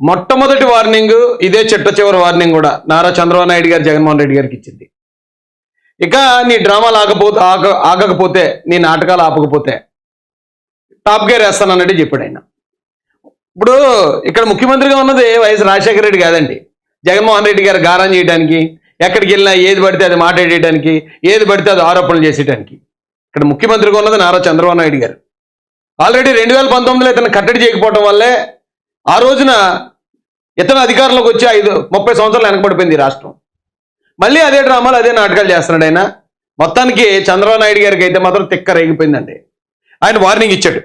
మొట్టమొదటి వార్నింగ్ ఇదే చిట్ట చివరి వార్నింగ్ కూడా నారా చంద్రబాబు నాయుడు గారు జగన్మోహన్ రెడ్డి గారికి ఇచ్చింది. ఇక నీ డ్రామాలు ఆగపోతే ఆగ ఆగకపోతే నీ నాటకాలు ఆపకపోతే టాప్ గేర్ వేస్తానన్నట్టు చెప్పాడు ఆయన. ఇప్పుడు ఇక్కడ ముఖ్యమంత్రిగా ఉన్నది వైఎస్ రాజశేఖర రెడ్డి కాదండి. జగన్మోహన్ రెడ్డి గారు గారం చేయడానికి ఎక్కడికి వెళ్ళినా ఏది పడితే అది మాట్లాడేయడానికి ఏది పడితే అది ఆరోపణలు చేసేయడానికి. ఇక్కడ ముఖ్యమంత్రిగా ఉన్నది నారా చంద్రబాబు నాయుడు గారు. ఆల్రెడీ రెండు వేల పంతొమ్మిదిలో ఇతను కట్టడి చేయకపోవడం వల్లే ఆ రోజున ఇతను అధికారంలోకి వచ్చి ఐదు ముప్పై సంవత్సరాలు వెనకబడిపోయింది ఈ రాష్ట్రం. మళ్ళీ అదే డ్రామాలు అదే నాటకాలు చేస్తున్నాడు ఆయన. మొత్తానికి చంద్రబాబు నాయుడు గారికి అయితే మాత్రం తిక్క రేగిపోయిందండి. ఆయన వార్నింగ్ ఇచ్చాడు.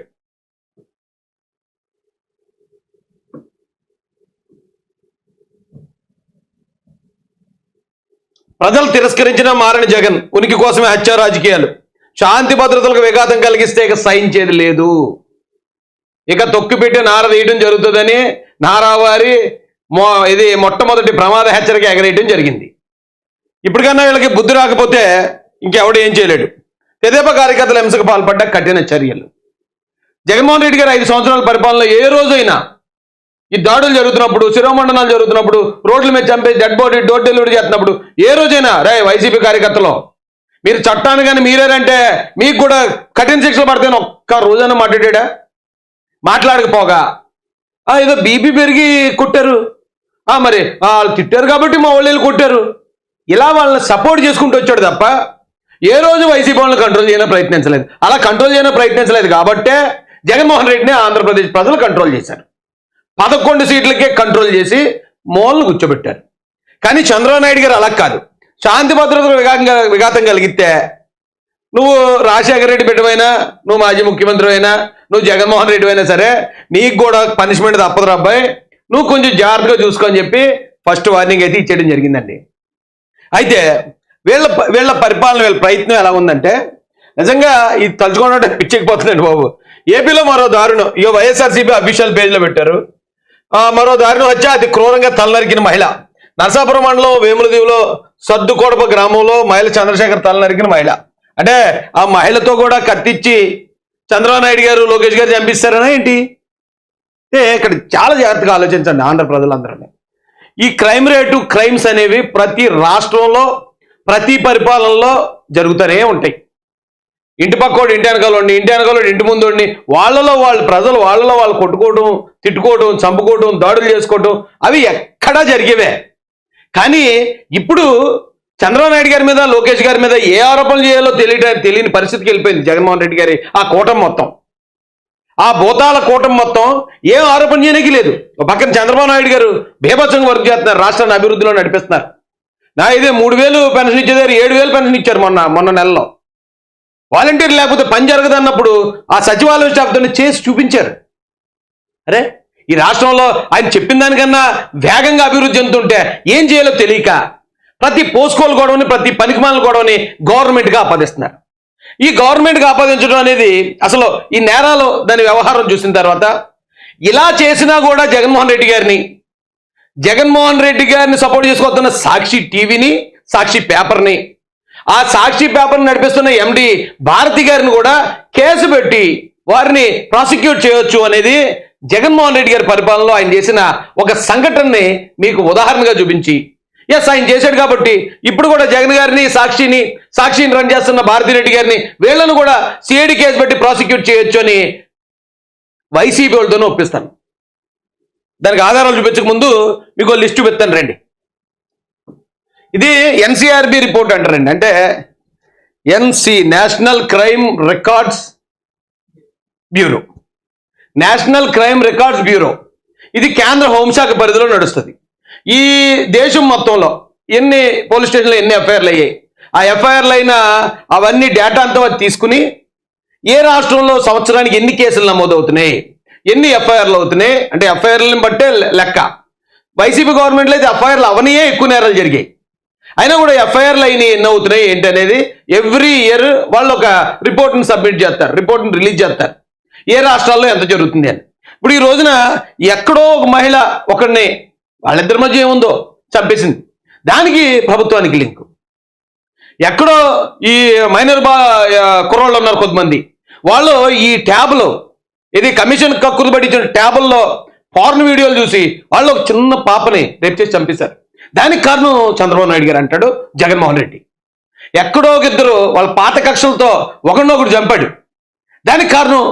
ప్రజలు తిరస్కరించిన మారని జగన్ ఉనికి కోసమే హత్య రాజకీయాలు. శాంతి భద్రతలకు విఘాతం కలిగిస్తే ఇక సహించేది లేదు. ఇక తొక్కిపెట్టి నార వేయడం జరుగుతుందని నారావారి మో ఇది మొట్టమొదటి ప్రమాద హెచ్చరిక ఎగరేయటం జరిగింది. ఇప్పటికన్నా వీళ్ళకి బుద్ధి రాకపోతే ఇంకెవడు ఏం చేయలేడు. తెదేప కార్యకర్తల హింసకు పాల్పడ్డ కఠిన చర్యలు. జగన్మోహన్ రెడ్డి గారు ఐదు సంవత్సరాల పరిపాలనలో ఏ రోజైనా ఈ దాడులు జరుగుతున్నప్పుడు శిరోమండనాలు జరుగుతున్నప్పుడు రోడ్ల మీద చంపే డెడ్ బాడీ డోర్ డెలివరీ చేస్తున్నప్పుడు ఏ రోజైనా రే వైసీపీ కార్యకర్తలు మీరు చట్టాన్ని కానీ మీరేనంటే మీకు కూడా కఠిన శిక్షలు పడతాయని ఒక్క రోజైనా మాట్లాడా మాట్లాడకపోగా. ఏదో బీపీ పెరిగి కుట్టారు. మరి వాళ్ళు తిట్టారు కాబట్టి మా వాళ్ళు కొట్టారు. ఇలా వాళ్ళని సపోర్ట్ చేసుకుంటూ వచ్చాడు తప్ప ఏ రోజు వైసీపీ వాళ్ళని కంట్రోల్ చేయడం ప్రయత్నించలేదు. అలా కంట్రోల్ చేయడం ప్రయత్నించలేదు కాబట్టే జగన్మోహన్ రెడ్డిని ఆంధ్రప్రదేశ్ ప్రజలు కంట్రోల్ చేశారు. పదకొండు సీట్లకే కంట్రోల్ చేసి మోల్ను కూర్చోబెట్టారు. కానీ చంద్రబాబు గారు అలా కాదు. శాంతి భద్రతలు విఘాతం విఘాతం కలిగితే నువ్వు రాజశేఖర రెడ్డి బిడ్డమైనా నువ్వు మాజీ ముఖ్యమంత్రి అయినా నువ్వు జగన్మోహన్ రెడ్డి అయినా సరే నీకు కూడా పనిష్మెంట్ తప్పదు అబ్బాయి. నువ్వు కొంచెం జాగ్రత్తగా చూసుకొని చెప్పి ఫస్ట్ వార్నింగ్ అయితే ఇచ్చేయడం జరిగిందండి. అయితే వీళ్ళ వీళ్ళ పరిపాలన వీళ్ళ ప్రయత్నం ఎలా ఉందంటే నిజంగా ఇది తలుచుకోవడం పిచ్చెక్కిపోతుందండి బాబు. ఏపీలో మరో దారుణం. ఇక వైఎస్ఆర్సీపీ అఫీషియల్ పేజ్లో పెట్టారు. మరో దారుణం వచ్చి అది క్రూరంగా తలనరికిన మహిళ. నరసాపురం మండలం వేములదీవులో సర్దుకోడప గ్రామంలో మహిళ చంద్రశేఖర్ తలనరికిన మహిళ. అంటే ఆ మహిళతో కూడా కత్తిచ్చి చంద్రబాబు నాయుడు గారు లోకేష్ గారు చంపిస్తారనా ఏంటి? ఇక్కడ చాలా జాగ్రత్తగా ఆలోచించండి ఆంధ్ర ప్రజలందరినీ. ఈ క్రైమ్ రేటు క్రైమ్స్ అనేవి ప్రతి రాష్ట్రంలో ప్రతి పరిపాలనలో జరుగుతూనే ఉంటాయి. ఇంటి పక్కోడు ఇంటి వెనకాల ఉండి ఇంటి వెనకాలండి ఇంటి ముందు వాళ్ళలో వాళ్ళు ప్రజలు వాళ్ళలో వాళ్ళు కొట్టుకోవడం తిట్టుకోవడం చంపుకోవడం దాడులు చేసుకోవడం అవి ఎక్కడా జరిగేవే. కానీ ఇప్పుడు చంద్రబాబు నాయుడు గారి మీద లోకేష్ గారి మీద ఏ ఆరోపణలు చేయాలో తెలియట తెలియని పరిస్థితికి వెళ్ళిపోయింది జగన్మోహన్ రెడ్డి గారి ఆ కూటమి మొత్తం. ఆ భూతాల కూటమి మొత్తం ఏం ఆరోపణ చేయడానికి లేదు. ఒక పక్కన చంద్రబాబు నాయుడు గారు భీభత్సం వర్క్ చేస్తున్నారు రాష్ట్రాన్ని అభివృద్ధిలో నడిపిస్తున్నారు. నా ఇదే మూడు వేలు పెన్షన్ ఇచ్చేదారు ఏడు వేలు పెన్షన్ ఇచ్చారు మొన్న మొన్న నెలలో. వాలంటీర్ లేకపోతే పని జరగదన్నప్పుడు ఆ సచివాలయం స్టాఫ్తో చేసి చూపించారు. అరే ఈ రాష్ట్రంలో ఆయన చెప్పిన దానికన్నా వేగంగా అభివృద్ధి చెందుతుంటే ఏం చేయాలో తెలియక ప్రతి పోస్కోలు గొడవని ప్రతి పనికిమాల గొడవని గవర్నమెంట్గా ఆపాదిస్తున్నారు ఈ గవర్నమెంట్కి ఆపాదించడం అనేది అసలు ఈ నేరాలు దాని వ్యవహారం చూసిన తర్వాత ఇలా చేసినా కూడా జగన్మోహన్ రెడ్డి గారిని జగన్మోహన్ రెడ్డి గారిని సపోర్ట్ చేసుకొస్తున్న సాక్షి టీవీని సాక్షి పేపర్ని ఆ సాక్షి పేపర్ని నడిపిస్తున్న ఎండి భారతి గారిని కూడా కేసు పెట్టి వారిని ప్రాసిక్యూట్ చేయొచ్చు అనేది జగన్మోహన్ రెడ్డి గారి పరిపాలనలో ఆయన చేసిన ఒక సంఘటనని మీకు ఉదాహరణగా చూపించి ఎస్ ఆయన చేశాడు కాబట్టి ఇప్పుడు కూడా జగన్ గారిని సాక్షిని సాక్షిని రన్ చేస్తున్న భారతిరెడ్డి గారిని వీళ్ళను కూడా సిఐడి కేసు పెట్టి ప్రాసిక్యూట్ చేయొచ్చు అని వైసీపీ వాళ్ళతోనే ఒప్పిస్తాను. దానికి ఆధారాలు చూపించక ముందు మీకు లిస్ట్ చూపిస్తాను రండి. ఇది ఎన్సీఆర్బి రిపోర్ట్ అంటారండి అంటే NC national crime records bureau national crime records bureau ఇది కేంద్ర హోంశాఖ పరిధిలో నడుస్తుంది. ఈ దేశం మొత్తంలో ఎన్ని పోలీస్ స్టేషన్లో ఎన్ని ఎఫ్ఐఆర్లు అయ్యాయి? ఆ ఎఫ్ఐఆర్లు అయినా అవన్నీ డేటా అంతా తీసుకుని ఏ రాష్ట్రంలో సంవత్సరానికి ఎన్ని కేసులు నమోదవుతున్నాయి? ఎన్ని ఎఫ్ఐఆర్లు అవుతున్నాయి? అంటే ఎఫ్ఐఆర్లను బట్టే లెక్క. వైసీపీ గవర్నమెంట్లో అయితే ఎఫ్ఐఆర్లు అవనియే ఎక్కువ నేరాలు జరిగాయి. అయినా కూడా ఎఫ్ఐఆర్లు అయినాయి ఎన్ని అవుతున్నాయి ఏంటి అనేది ఎవ్రీ ఇయర్ వాళ్ళు ఒక రిపోర్ట్ని సబ్మిట్ చేస్తారు రిపోర్ట్ని రిలీజ్ చేస్తారు. ఏ రాష్ట్రాల్లో ఎంత జరుగుతుంది అని. ఇప్పుడు ఈ రోజున ఎక్కడో ఒక మహిళ ఒకరిని వాళ్ళిద్దరి మధ్య ఏముందో చంపేసింది. దానికి ప్రభుత్వానికి లింక్. ఎక్కడో ఈ మైనర్ బా కుర్రోళ్ళు ఉన్నారు కొంతమంది. వాళ్ళు ఈ ట్యాబ్లో ఇది కమిషన్ కక్కులు పట్టించిన ట్యాబుల్లో పార్న్ వీడియోలు చూసి వాళ్ళు ఒక చిన్న పాపని రేపు చేసి చంపేశారు. దానికి కారణం చంద్రబాబు నాయుడు గారు అంటాడు జగన్మోహన్ రెడ్డి. ఎక్కడో ఒక ఇద్దరు వాళ్ళ పాత కక్షలతో ఒకరినొకడు చంపాడు. దానికి కారణం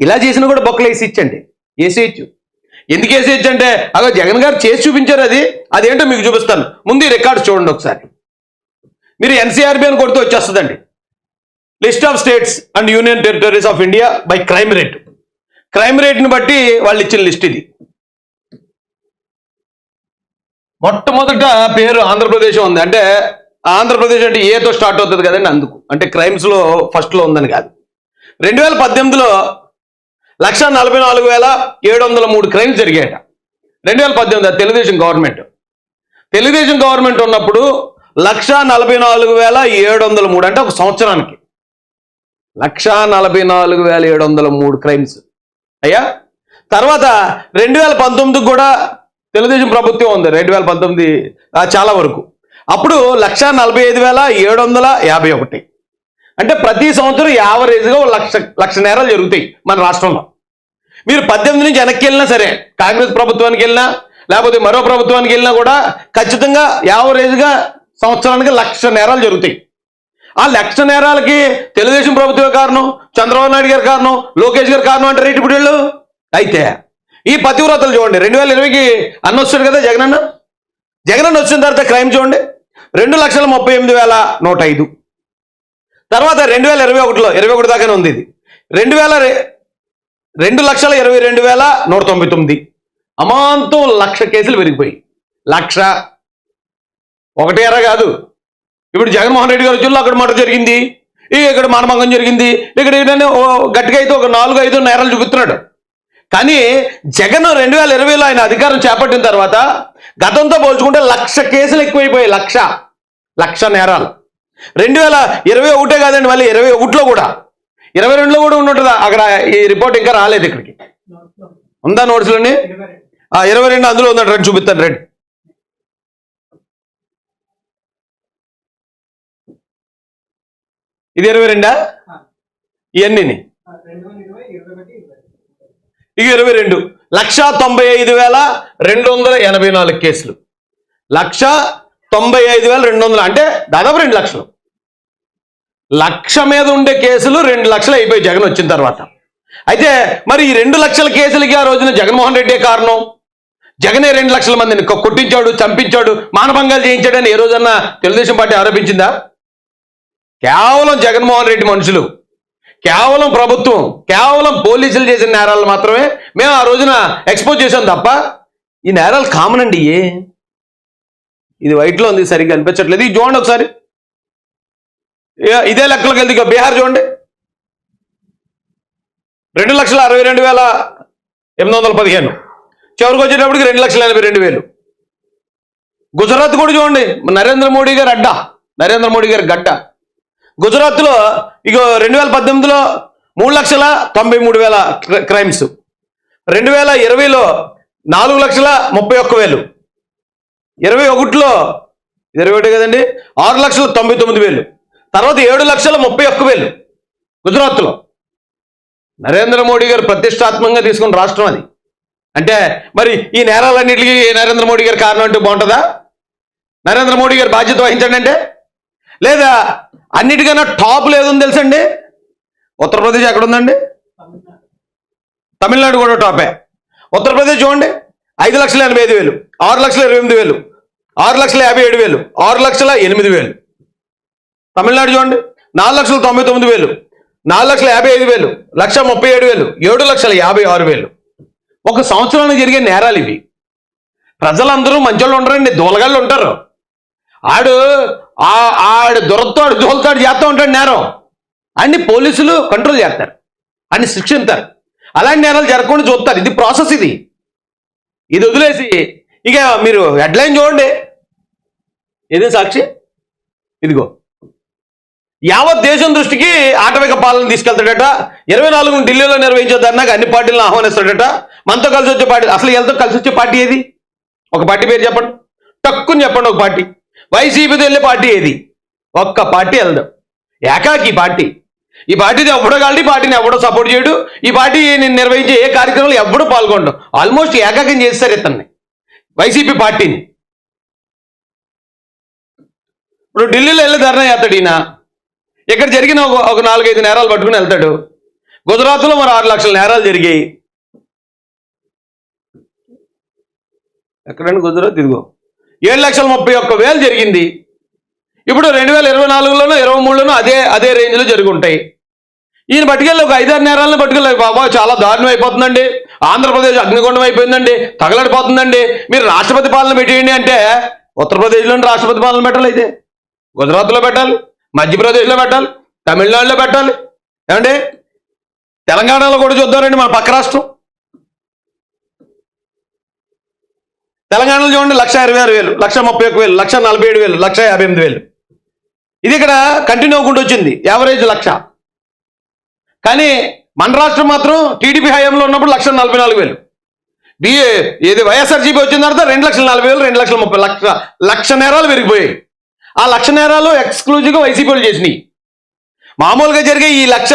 ఇలా చేసినా కూడా బొక్కలు వేసి ఇచ్చండి వేసేయచ్చు ఎందుకు వేసేయచ్చు అంటే? అగో జగన్ గారు చేసి చూపించారు అది. అదేంటో మీకు చూపిస్తాను. ముందు ఈ రికార్డు చూడండి ఒకసారి. మీరు ఎన్సీఆర్బి అని కొడుతూ వచ్చేస్తుందండి. List of states and union territories of India by crime rate. Crime రేట్ని బట్టి వాళ్ళు ఇచ్చిన లిస్ట్ ఇది. మొట్టమొదట పేరు ఆంధ్రప్రదేశ్ ఉంది. అంటే ఆంధ్రప్రదేశ్ అంటే ఏతో స్టార్ట్ అవుతుంది కదండి అందుకు. అంటే క్రైమ్స్లో ఫస్ట్లో ఉందని కాదు. రెండు వేల పద్దెనిమిదిలో లక్ష నలభై నాలుగు వేల ఏడు వందల మూడు క్రైమ్స్ జరిగాయట. రెండు వేల పద్దెనిమిది తెలుగుదేశం గవర్నమెంట్. తెలుగుదేశం గవర్నమెంట్ ఉన్నప్పుడు లక్ష నలభై నాలుగు వేల ఏడు వందల మూడు అంటే ఒక సంవత్సరానికి. లక్ష నలభై నాలుగు వేల ఏడు వందల మూడు క్రైమ్స్. అయ్యా? తర్వాత రెండు వేల పంతొమ్మిదికి కూడా తెలుగుదేశం ప్రభుత్వం ఉంది రెండు వేల పంతొమ్మిది చాలా వరకు. అప్పుడు లక్ష నలభై ఐదు వేల ఏడు వందల యాభై ఒకటి. అంటే ప్రతి సంవత్సరం యావరేజ్గా ఒక లక్ష లక్ష నేరాలు జరుగుతాయి మన రాష్ట్రంలో. మీరు పద్దెనిమిది నుంచి వెనక్కి వెళ్ళినా సరే కాంగ్రెస్ ప్రభుత్వానికి వెళ్ళినా లేకపోతే మరో ప్రభుత్వానికి వెళ్ళినా కూడా ఖచ్చితంగా యావరేజ్గా సంవత్సరానికి లక్ష నేరాలు జరుగుతాయి. ఆ లక్ష నేరాలకి తెలుగుదేశం ప్రభుత్వం కారణం చంద్రబాబు నాయుడు గారి కారణం లోకేష్ గారి కారణం అంటారు ఇప్పుడు వీళ్ళు? అయితే ఈ పతివ్రతలు చూడండి. రెండు వేల ఇరవైకి అన్న వస్తాడు కదా జగనన్న? జగనన్న వచ్చిన తర్వాత క్రైమ్ చూడండి. రెండు లక్షల ముప్పై ఎనిమిది వేల నూట ఐదు. తర్వాత రెండు వేల ఇరవై ఒకటిలో ఇరవై ఒకటి దాకానే ఉంది ఇది. రెండు వేల రెండు లక్షల ఇరవై రెండు వేల నూట తొంభై తొమ్మిది. అమాంతం లక్ష కేసులు పెరిగిపోయి లక్ష. ఒకటి ఎర కాదు. ఇప్పుడు జగన్మోహన్ రెడ్డి గారు వచ్చి అక్కడ మాట జరిగింది. ఇక్కడ మానభంగం జరిగింది. ఇక్కడ ఏంటంటే ఓ గట్టిగా అయితే ఒక నాలుగు ఐదు నేరాలు చూపుతున్నాడు కానీ జగన్ రెండు వేల ఇరవైలో ఆయన అధికారం చేపట్టిన తర్వాత గతంతో పోల్చుకుంటే లక్ష కేసులు ఎక్కువైపోయాయి. లక్ష. లక్ష నేరాలు. రెండు వేల ఇరవై ఒకటే కాదండి మళ్ళీ ఇరవై ఒకటిలో కూడా. ఇరవై రెండులో కూడా ఉన్నట్టుదా అక్కడ ఈ రిపోర్ట్ ఇంకా రాలేదు ఇక్కడికి. ఉందా నోట్స్లోని ఆ ఇరవై రెండు అందులో ఉందంట రండి చూపిస్తాను రెండు. ఇది ఇరవై రెండా? ఇవన్నీ ఇక ఇరవై రెండు. లక్ష తొంభై ఐదు వేల రెండు వందల ఎనభై నాలుగు కేసులు. లక్ష తొంభై ఐదు వేల రెండు వందలు అంటే దాదాపు రెండు లక్షలు. లక్ష మీద ఉండే కేసులు రెండు లక్షలు అయిపోయి జగన్ వచ్చిన తర్వాత. అయితే మరి ఈ రెండు లక్షల కేసులకి ఆ రోజున జగన్మోహన్ రెడ్డే కారణం? జగనే రెండు లక్షల మందిని కొట్టించాడు చంపించాడు మానభంగాలు చేయించాడని ఏ రోజన్నా తెలుగుదేశం పార్టీ ఆరోపించిందా? కేవలం జగన్మోహన్ రెడ్డి మనుషులు. కేవలం ప్రభుత్వం కేవలం పోలీసులు చేసిన నేరాలు మాత్రమే మేము ఆ రోజున ఎక్స్పోజ్ చేసాం తప్ప ఈ నేరాలు కామన్ అండి ఇది వైట్లో ఉంది సరిగ్గా అనిపించట్లేదు. ఇది చూడండి ఒకసారి. ఇదే లెక్కలకు వెళ్తే ఇక బీహార్ చూడండి. రెండు లక్షల అరవై రెండు వేల ఎనిమిది వందల పదిహేను. చివరికి వచ్చేటప్పటికి రెండు లక్షల ఎనభై రెండు వేలు. గుజరాత్ కూడా చూడండి నరేంద్ర మోడీ గారు అడ్డా నరేంద్ర మోడీ గారి గడ్డ. గుజరాత్లో ఇక రెండు వేల పద్దెనిమిదిలో మూడు లక్షల తొంభై మూడు వేల క్రైమ్స్. రెండు వేల ఇరవైలో నాలుగు లక్షల ముప్పై ఒక్క వేలు. ఇరవై ఒకటిలో ఇరవై ఒకటి కదండి ఆరు లక్షల తొంభై తొమ్మిది వేలు. తర్వాత ఏడు లక్షల ముప్పై ఒక్క వేలు గుజరాత్లో. నరేంద్ర మోడీ గారు ప్రతిష్టాత్మకంగా తీసుకున్న రాష్ట్రం అది. అంటే మరి ఈ నేరాలన్నింటికి నరేంద్ర మోడీ గారు కారణం అంటే బాగుంటుందా? నరేంద్ర మోడీ గారు బాధ్యత వహించండి అంటే? లేదా అన్నిటికన్నా టాప్ లేదని తెలుసండి? ఉత్తరప్రదేశ్ ఎక్కడ ఉందండి తమిళనాడు కూడా టాపే. ఉత్తరప్రదేశ్ చూడండి ఐదు లక్షల ఎనభై ఐదు వేలు ఆరు లక్షల ఇరవై ఎనిమిది వేలు ఆరు లక్షల యాభై ఏడు వేలు ఆరు లక్షల ఎనిమిది వేలు. తమిళనాడు చూడండి. నాలుగు లక్షల తొంభై తొమ్మిది వేలు. నాలుగు లక్షల యాభై ఐదు వేలు. లక్ష ముప్పై ఏడు వేలు. ఏడు లక్షల యాభై ఆరు వేలు. ఒక సంవత్సరానికి జరిగే నేరాలు ఇవి. ప్రజలందరూ మంచోళ్ళు ఉండరండి దూలగాళ్ళు ఉంటారు. ఆడు ఆడు దొరతాడు దోలతాడు చేస్తూ ఉంటాడు నేరం. అన్ని పోలీసులు కంట్రోల్ చేస్తారు. అన్ని శిక్షిస్తారు అలాంటి నేరాలు జరగకుండా చూస్తారు. ఇది ప్రాసెస్ ఇది. ఇది వదిలేసి ఇక మీరు హెడ్లైన్ చూడండి. ఏదే సాక్షి? ఇదిగో. యావత్ దేశం దృష్టికి ఆటవిక పాలన తీసుకెళ్తాడట. ఇరవై నాలుగు ఢిల్లీలో నిర్వహించేదన్నాక అన్ని పార్టీలను ఆహ్వానిస్తాడట. మనతో కలిసి వచ్చే పార్టీ అసలు వీళ్ళతో కలిసి వచ్చే పార్టీ ఏది? ఒక పార్టీ పేరు చెప్పండి. టక్కుని చెప్పండి ఒక పార్టీ. వైసీపీతో వెళ్ళే పార్టీ ఏది? ఒక్క పార్టీ వెళ్దాం. ఏకాకి పార్టీ. ఈ పార్టీది ఎవడో కాదు పార్టీని ఎవడో సపోర్ట్ చేయడు. ఈ పార్టీ నేను నిర్వహించే ఏ కార్యక్రమంలో ఎవడో పాల్గొనడం ఆల్మోస్ట్ ఏకాకం చేస్తారు ఇతన్ని. వైసీపీ పార్టీని. ఇప్పుడు ఢిల్లీలో వెళ్ళి ధర్నా చేస్తాడు ఈయన. ఇక్కడ జరిగిన ఒక ఒక నాలుగైదు నేరాలు పట్టుకుని వెళ్తాడు. గుజరాత్లో మరి ఆరు లక్షల నేరాలు జరిగాయి. ఎక్కడండి గుజరాత్? ఇదిగో. ఏడు లక్షల ముప్పై ఒక్క వేలు జరిగింది. ఇప్పుడు రెండు వేల ఇరవై నాలుగులోనూ ఇరవై మూడులోనూ అదే అదే రేంజ్లో జరుగుంటాయి. ఈయన పట్టుకెళ్ళి ఒక ఐదారు నేరాలను పట్టుకెళ్ళి బాబా చాలా దారుణం అయిపోతుందండి. ఆంధ్రప్రదేశ్ అగ్నిగుండం అయిపోయిందండి. తగలడిపోతుందండి. మీరు రాష్ట్రపతి పాలన పెట్టేయండి అంటే ఉత్తరప్రదేశ్లోని రాష్ట్రపతి పాలన పెట్టాలి అయితే. గుజరాత్లో పెట్టాలి. మధ్యప్రదేశ్లో పెట్టాలి తమిళనాడులో పెట్టాలి. ఏమండి? తెలంగాణలో కూడా చూద్దామండి మన పక్క రాష్ట్రం. తెలంగాణలో చూడండి లక్ష ఇరవై ఆరు వేలు లక్ష ముప్పై ఒక్క వేలు లక్ష నలభై ఏడు వేలు లక్ష యాభై ఎనిమిది వేలు. ఇది ఇక్కడ కంటిన్యూ అవ్వకుండా వచ్చింది యావరేజ్ లక్ష. కానీ మన రాష్ట్రం మాత్రం టీడీపీ హయాంలో ఉన్నప్పుడు లక్ష నలభై నాలుగు వేలు. బిఏ ఏది వైఎస్ఆర్సీపీ వచ్చిన తర్వాత రెండు లక్షల నలభై వేలు రెండు లక్షల ముప్పై లక్ష లక్ష నేరాలు పెరిగిపోయాయి ఆ లక్ష నేరాలు ఎక్స్క్లూజివ్గా వైసీపీ వాళ్ళు చేసినాయి. మామూలుగా జరిగే ఈ లక్ష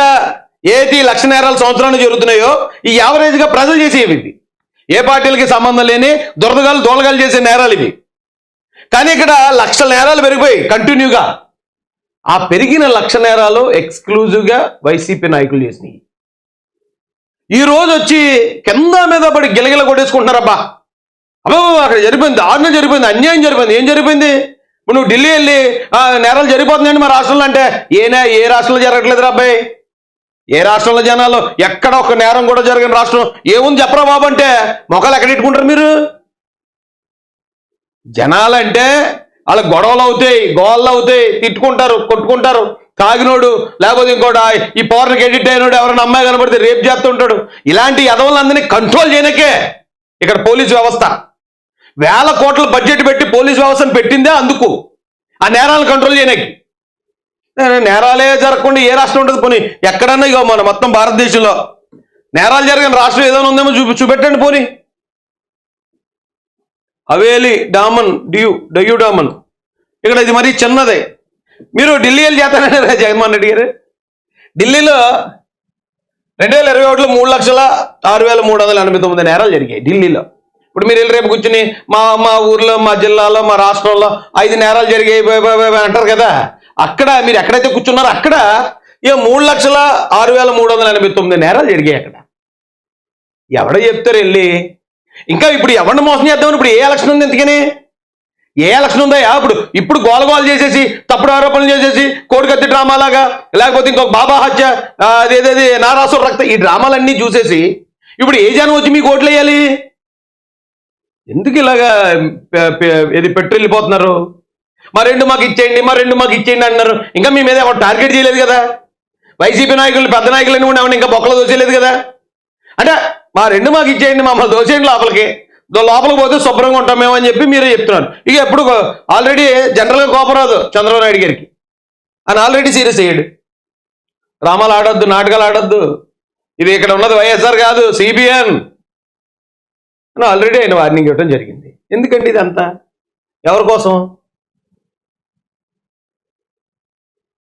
ఏది లక్ష నేరాలు సంవత్సరాలు జరుగుతున్నాయో ఈ యావరేజ్గా ప్రజలు చేసేవి ఇవి ఏ పార్టీలకి సంబంధం లేని దురదగాలు దోలగాలు చేసే నేరాలు ఇవి. కానీ ఇక్కడ లక్షల నేరాలు పెరిగిపోయి కంటిన్యూగా ఆ పెరిగిన లక్ష నేరాలు ఎక్స్క్లూజివ్గా వైసీపీ నాయకులు చేసినాయి. ఈ రోజు వచ్చి కింద మీద పడి గిలగిల కొట్టేసుకుంటున్నారబ్బా అబ్బా. అక్కడ జరిపోయింది దారుణం జరిపోయింది అన్యాయం జరిపోయింది. ఏం జరిపోయింది? నువ్వు ఢిల్లీ వెళ్ళి "ఆ, నేరాలు జరిగిపోతున్నాయండి మా రాష్ట్రంలో అంటే. ఏనా ఏ రాష్ట్రంలో జరగట్లేదు అబ్బాయి? ఏ రాష్ట్రంలో జనాలు? ఎక్కడ ఒక నేరం కూడా జరిగిన రాష్ట్రం? ఏముంది చెప్పరా బాబు అంటే? మొక్కలు ఎక్కడ ఇట్టుకుంటారు మీరు? జనాలంటే వాళ్ళ గొడవలు అవుతాయి గోళ్ళు అవుతాయి తిట్టుకుంటారు కొట్టుకుంటారు. తాగినోడు లేకపోతే ఇంకోటి ఈ పవర్కి ఎడిట్ అయినోడు ఎవరైనా అమ్మాయి కనబడితే రేపు చేస్తుంటాడు. ఇలాంటి ఎదవలందరినీ కంట్రోల్ చేయనకే ఇక్కడ పోలీస్ వ్యవస్థ. వేల కోట్ల బడ్జెట్ పెట్టి పోలీస్ వ్యవస్థను పెట్టిందే అందుకు. ఆ నేరాలను కంట్రోల్ చేయడానికి నేరాలే జరగకుండా ఏ రాష్ట్రం ఉంటుంది పోనీ? ఎక్కడన్నా ఇగో మన మొత్తం భారతదేశంలో. నేరాలు జరిగిన రాష్ట్రం ఏదైనా ఉందేమో చూపి చూపెట్టండి పోనీ. హవేలి డామన్ డ్యూ డయ్యూ డామన్. ఇక్కడ ఇది మరీ చిన్నదే. మీరు ఢిల్లీ వెళ్ళి జగన్మోహన్ రెడ్డి గారు. ఢిల్లీలో రెండు వేల ఇరవై ఒకటిలో మూడు లక్షల ఆరు వేల మూడు వందల ఎనభై తొమ్మిది నేరాలు జరిగాయి ఢిల్లీలో. ఇప్పుడు మీరు వెళ్ళి రేపు కూర్చుని మా మా ఊర్లో మా జిల్లాలో మా రాష్ట్రంలో ఐదు నేరాలు జరిగాయి అంటారు కదా. అక్కడ మీరు ఎక్కడైతే కూర్చున్నారో అక్కడ ఇక మూడు లక్షల ఆరు వేల మూడు వందల ఎనభై తొమ్మిది నేరాలు జరిగాయి అక్కడ. ఎవడో చెప్తారు వెళ్ళి ఇంకా ఇప్పుడు ఎవరిని మోసం చేద్దామని ఇప్పుడు ఏ ఎలక్షన్ ఉంది ఎందుకని ఏ ఎలక్షన్ ఉందా? ఇప్పుడు ఇప్పుడు గోల చేసేసి తప్పుడు ఆరోపణలు చేసేసి కోడికత్తి డ్రామాలాగా లేకపోతే ఇంకొక బాబా హత్య అదేదేది నారాసుర రక్త ఈ డ్రామాలన్నీ చూసేసి ఇప్పుడు ఏ జనం వచ్చి మీకు ఓట్లు వేయాలి? ఎందుకు ఇలాగా పె- ఇది పెట్టి వెళ్ళిపోతున్నారు? మా రెండు మాకు ఇచ్చేయండి మా రెండు మాకు ఇచ్చేయండి అన్నారు ఇంకా మీ మీద ఎవరు టార్గెట్ చేయలేదు కదా? వైసీపీ నాయకులు పెద్ద నాయకులు కూడా ఏమన్నా ఇంకా బొక్కలు దోసేయలేదు కదా? అంటే మా రెండు మాకు ఇచ్చేయండి మమ్మల్ని దోసేయండి లోపలికి. లోపలికి పోతే శుభ్రంగా ఉంటాం మేము అని చెప్పి మీరే చెప్తున్నారు. ఇక ఎప్పుడు ఆల్రెడీ జనరల్గా కోపం రాదు చంద్రబాబు నాయుడు గారికి. అని ఆల్రెడీ సీరియస్ అయ్యాడు. రామాలు ఆడొద్దు నాటకాలు ఆడొద్దు. ఇది ఇక్కడ ఉన్నది వైఎస్ఆర్ కాదు సిబిఎన్ అని ఆల్రెడీ ఆయన వార్నింగ్ ఇవ్వడం జరిగింది. ఎందుకండి ఇదంతా? ఎవరి కోసం?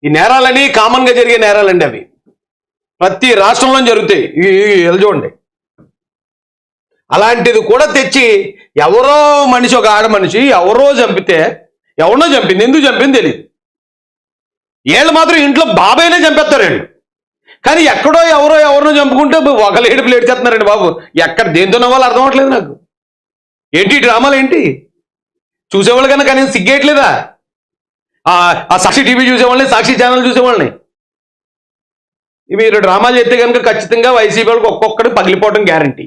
ఈ నేరాలని కామన్గా జరిగే నేరాలండి అవి. ప్రతి రాష్ట్రంలో జరుగుతాయి. ఇవి ఇలా చూడండి. అలాంటిది కూడా తెచ్చి ఎవరో మనిషి ఒక ఆడ మనిషి ఎవరో చంపితే ఎవరినో చంపింది ఎందుకు చంపింది తెలియదు వీళ్ళు మాత్రం ఇంట్లో బాబాయ్నే చంపేస్తారు వీళ్ళు కానీ ఎక్కడో ఎవరో ఎవరినో చంపుకుంటే ఒకళ్ళు ఏడుపు ప్లేట్ చేస్తున్నారండి బాబు. ఎక్కడ దేంతో నవ్వాలో అర్థం అవ్వట్లేదు నాకు. ఏంటి డ్రామాలు ఏంటి? చూసేవాళ్ళు కన్నా కానీ సిగ్గేయట్లేదా? ఆ సాక్షి టీవీ చూసేవాళ్ళని సాక్షి ఛానల్ చూసేవాళ్ళని. మీరు డ్రామాలు చేస్తే కనుక ఖచ్చితంగా వైసీపీ వాళ్ళకి ఒక్కొక్కటి పగిలిపోవడం గ్యారంటీ.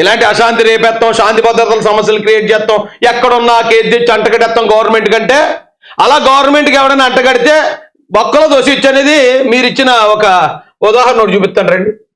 ఇలాంటి అశాంతి రేపేస్తాం శాంతి భద్రతల సమస్యలు క్రియేట్ చేస్తాం. ఎక్కడున్నా కేసు తెచ్చి అంటగడేస్తాం గవర్నమెంట్ కంటే. అలా గవర్నమెంట్కి ఎవరైనా అంటగడితే బొక్కలో దోషించనేది మీరు ఇచ్చిన ఒక ఉదాహరణ చూపిస్తాను రండి.